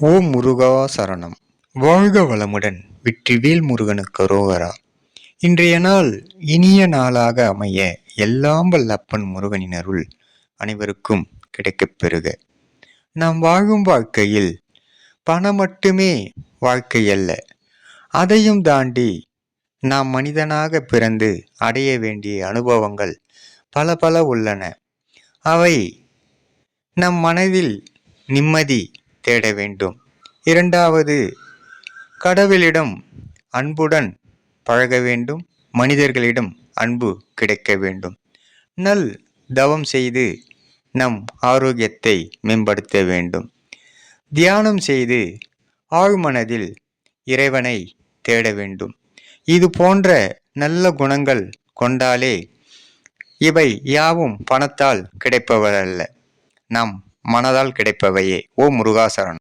ஓம் முருகா சரணம். வாழ்க வளமுடன் வெற்றிவேல் முருகனுக்கு ரோகரா. இன்றைய நாள் இனிய நாளாக அமைய எல்லாம் வல்லப்பன் முருகனினருள் முருகனின் அருள் அனைவருக்கும் கிடைக்கப் பெறுக. நாம் வாழும் வாழ்க்கையில் பணம் மட்டுமே வாழ்க்கை அல்ல. அதையும் தாண்டி நாம் மனிதனாக பிறந்து அடைய வேண்டிய அனுபவங்கள் பல பல உள்ளன. அவை நம் மனதில் நிம்மதி தேட வேண்டும். இரண்டாவது கடவுளிடம் அன்புடன் பழக வேண்டும். மனிதர்களிடம் அன்பு கிடைக்க வேண்டும். நல் தவம் செய்து நம் ஆரோக்கியத்தை மேம்படுத்த வேண்டும். தியானம் செய்து ஆழ்மனதில் இறைவனை தேட வேண்டும். இது போன்ற நல்ல குணங்கள் கொண்டாலே இவை யாவும் பணத்தால் கிடைப்பவரல்ல. நம் மனதால் கிடைப்பவையே. ஓ முருகாசரணம்.